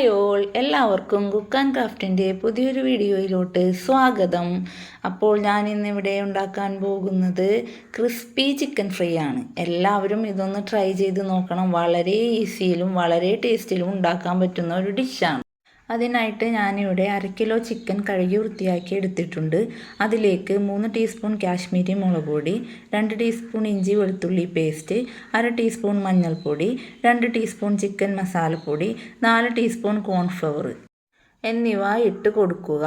Hi all എല്ലാവർക്കും cook and ക്രാഫ്റ്റിന്റെ പുതിയൊരു വീഡിയോയിലോട്ട് സ്വാഗതം. അപ്പോൾ ഞാൻ ഇന്നിവിടെ ഉണ്ടാക്കാൻ പോകുന്നത് ക്രിസ്പി ചിക്കൻ ഫ്രൈ ആണ്. എല്ലാവരും ഇതൊന്ന് ട്രൈ ചെയ്ത് നോക്കണം. വളരെ ഈസിയിലും വളരെ ടേസ്റ്റിലും ഉണ്ടാക്കാൻ പറ്റുന്ന ഒരു ഡിഷാണ് അതിനായിട്ട് ഞാനിവിടെ അര കിലോ ചിക്കൻ കഴുകി വൃത്തിയാക്കി എടുത്തിട്ടുണ്ട്. അതിലേക്ക് മൂന്ന് ടീസ്പൂൺ കാശ്മീരി മുളക് പൊടി രണ്ട് ടീസ്പൂൺ ഇഞ്ചി വെളുത്തുള്ളി പേസ്റ്റ് അര ടീസ്പൂൺ മഞ്ഞൾപ്പൊടി രണ്ട് ടീസ്പൂൺ ചിക്കൻ മസാലപ്പൊടി നാല് ടീസ്പൂൺ കോൺഫ്ലവർ എന്നിവ ഇട്ട് കൊടുക്കുക.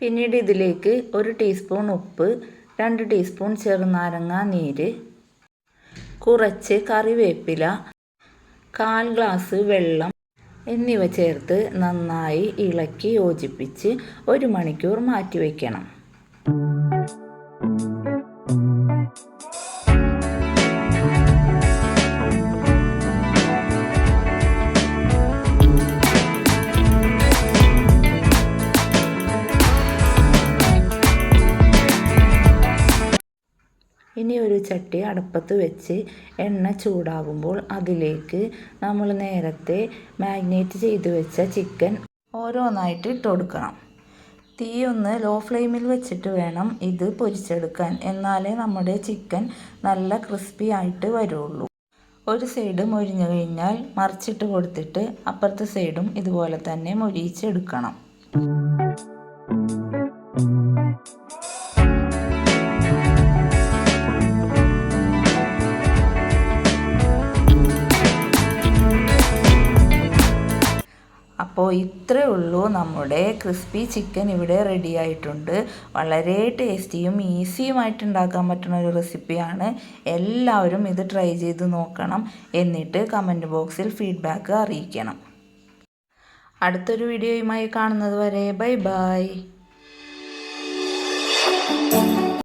പിന്നീട് ഇതിലേക്ക് ഒരു ടീസ്പൂൺ ഉപ്പ് രണ്ട് ടീസ്പൂൺ ചെറുനാരങ്ങ നീര് കുറച്ച് കറിവേപ്പില കാൽ ഗ്ലാസ് വെള്ളം എന്നിവ ചേർത്ത് നന്നായി ഇളക്കി യോജിപ്പിച്ച് ഒരു മണിക്കൂർ മാറ്റി ഇനി ഒരു ചട്ടി അടുപ്പത്ത് വെച്ച് എണ്ണ ചൂടാകുമ്പോൾ അതിലേക്ക് നമ്മൾ നേരത്തെ മാഗ്നേറ്റ് ചെയ്ത് വെച്ച ചിക്കൻ ഓരോന്നായിട്ട് ഇട്ട് കൊടുക്കണം. തീ ഒന്ന് ലോ ഫ്ലെയിമിൽ വെച്ചിട്ട് വേണം ഇത് പൊരിച്ചെടുക്കാൻ. എന്നാലേ നമ്മുടെ ചിക്കൻ നല്ല ക്രിസ്പി ആയിട്ട് വരുള്ളൂ. ഒരു സൈഡ് മൊരിഞ്ഞു കഴിഞ്ഞാൽ മറിച്ചിട്ട് കൊടുത്തിട്ട് അപ്പുറത്തെ സൈഡും ഇതുപോലെ തന്നെ മൊരിയിച്ചെടുക്കണം. അപ്പോൾ ഇത്രേ ഉള്ളൂ നമ്മുടെ ക്രിസ്പി ചിക്കൻ ഇവിടെ റെഡി ആയിട്ടുണ്ട്. വളരെ ടേസ്റ്റിയും ഈസിയുമായിട്ട് ഉണ്ടാക്കാൻ പറ്റുന്ന ഒരു റെസിപ്പിയാണ് എല്ലാവരും ഇത് ട്രൈ ചെയ്ത് നോക്കണം. എന്നിട്ട് കമന്റ് ബോക്സിൽ ഫീഡ്ബാക്ക് അറിയിക്കണം. അടുത്തൊരു വീഡിയോയുമായി കാണുന്നത് വരെ ബൈ ബൈ